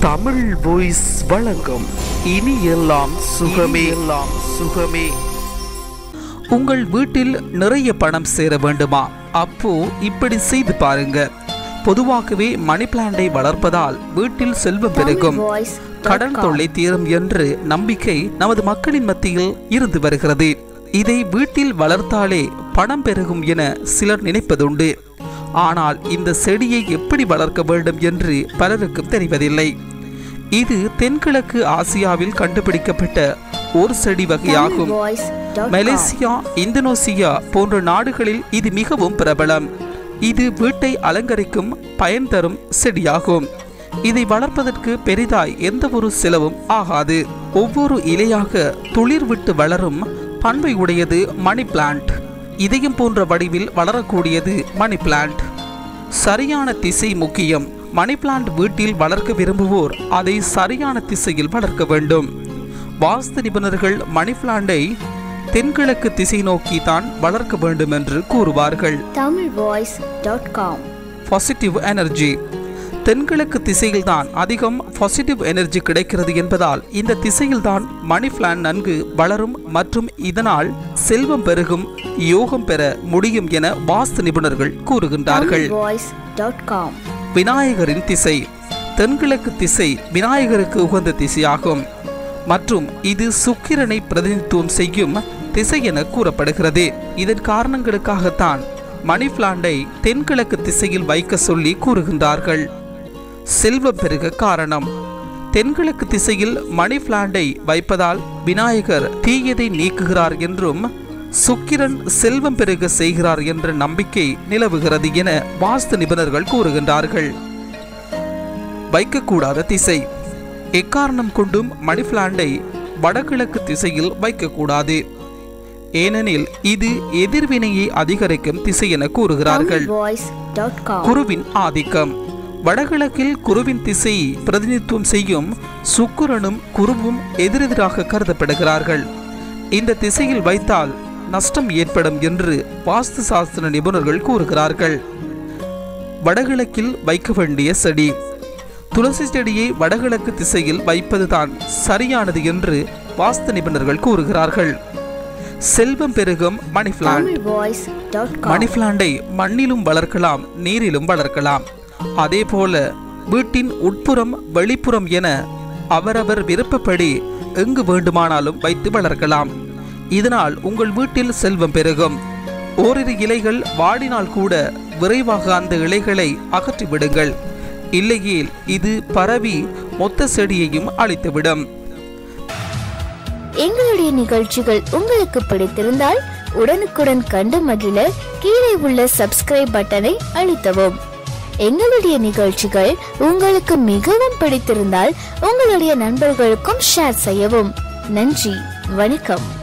Tamil voice வழங்கும் இனி எல்லாம் சுகமே. எல்லாம் சுகமே. உங்கள் வீட்டில் நிறைய பணம் சேர வேண்டுமா? அப்போ இப்படி செய்து பாருங்க. பொதுவாகவே மணி பிளான்டை வளர்ப்பதால் வீட்டில் செல்வம் பெருகும். கடன் தொல்லை தீரும் என்று நம்பிக்கை நமது மக்களின் மத்தியில் இருந்து வருகிறது. இதை வீட்டில் வளர்த்தாலே பணம் பெருகும் என சிலர் நினைப்பதுண்டு. ஆனால் இந்த செடியை எப்படி வளர்க்க வேண்டும் என்று பலருக்கும் தெரிவதில்லை. இது தென்கிழக்கு ஆசியாவில் கண்டுபிடிக்கப்பட்ட ஒரு செடி வகையாகும். மலேசியா இந்தோனேசியா போன்ற நாடுகளில் இது மிகவும் பிரபலம். இது வீட்டை அலங்கரிக்கும் பயன் தரும் செடியாகும். இதை வளர்ப்பதற்கு பெரிதாய் எந்த ஒரு செலவும் ஆகாது. ஒவ்வொரு இலையாக துளிர் விட்டு வளரும் பண்பை உடையது மணி பிளான்ட் இதயம் போன்ற வடிவில் வளரக்கூடியது மணி பிளான்ட் சரியான திசை முக்கியம். மணி பிளான்ட் வீட்டில் வளர்க்க விரும்புவோர் அதை சரியான திசையில் வளர்க்க வேண்டும். வாஸ்து நிபுணர்கள் மணி பிளான்டை தென்கிழக்கு திசை நோக்கி தான் வளர்க்க வேண்டும் என்று கூறுவார்கள். tamilvoice.com பாசிட்டிவ் எனர்ஜி தென்கிழக்கு திசையில்தான் அதிகம் பாசிட்டிவ் எனர்ஜி கிடைக்கிறது என்பதால் இந்த திசையில்தான் மணி பிளான் நன்கு வளரும் மற்றும் இதனால் செல்வம் பெருகும் யோகம் பெற முடியும் என வாஸ்து நிபுணர்கள் கூறுகின்றார்கள். விநாயகரின் திசை. தென்கிழக்கு திசை விநாயகருக்கு உகந்த திசையாகும். மற்றும் இது சுக்கிரனை பிரதிநிதித்துவம் செய்யும் திசை என கூறப்படுகிறது. இதன் காரணங்களுக்காகத்தான் மணி பிளாண்டை தென்கிழக்கு திசையில் வைக்க சொல்லி கூறுகின்றார்கள். செல்வம் பெருக காரணம். தென்கிழக்கு திசையில் மணி பிளாண்டை வைப்பதால் விநாயகர் தீயதை நீக்குகிறார் என்றும் சுக்கிரன் செல்வம் பெருக செய்கிறார் என்ற நம்பிக்கை நிலவுகிறது என வாஸ்து நிபுணர்கள் கூறுகின்றார்கள். வைக்கக்கூடாத திசை. எக்காரணம் கொண்டும் மணி பிளான்டை வடகிழக்கு திசையில் வைக்கக்கூடாது. ஏனெனில் இது எதிர்வினையை அதிகரிக்கும் திசை என கூறுகிறார்கள். குருவின் ஆதிக்கம். வடகிழக்கில் குருவின் திசையை பிரதிநிதித்துவம் செய்யும் சுக்கிரனும் குருவும் எதிரெதிராக கருதப்படுகிறார்கள். இந்த திசையில் வைத்தால் நஷ்டம் ஏற்படும் என்று வாஸ்து சாஸ்திர நிபுணர்கள் கூறுகிறார்கள். வடகிழக்கில் வைக்க வேண்டிய செடி. துளசி செடியை வடகிழக்கு திசையில் வைப்பதுதான் சரியானது என்று வாஸ்து நிபுணர்கள் கூறுகிறார்கள். செல்வம் பெருகும் மணி பிளான்ட் மணி பிளான்டை மண்ணிலும் வளர்க்கலாம் நீரிலும் வளர்க்கலாம். அதே போல வீட்டின் உட்புறம் வெளிப்புறம் என அவரவர் விருப்பப்படி எங்கு வேண்டுமானாலும் வைத்து வளர்க்கலாம். இதனால் உங்கள் வீட்டில் செல்வம் பெருகும். ஓரிரு இலைகள் வாடினால் கூட விரைவாக அந்த இலைகளை அகற்றிவிடுங்கள். இல்லையேல் இது பரவி மொத்த செடியையும் அழித்துவிடும். எங்களுடைய நிகழ்ச்சிகள் உங்களுக்கு பிடித்திருந்தால் உடனுக்குடன் கண்டு மகிழ கீழே உள்ள சப்ஸ்கிரைப் பட்டனை அழுத்தவும். எங்களுடைய நிகழ்ச்சிகள் உங்களுக்கு மிகவும் பிடித்திருந்தால் உங்களுடைய நண்பர்களுக்கும் ஷேர் செய்யவும். நன்றி வணக்கம்.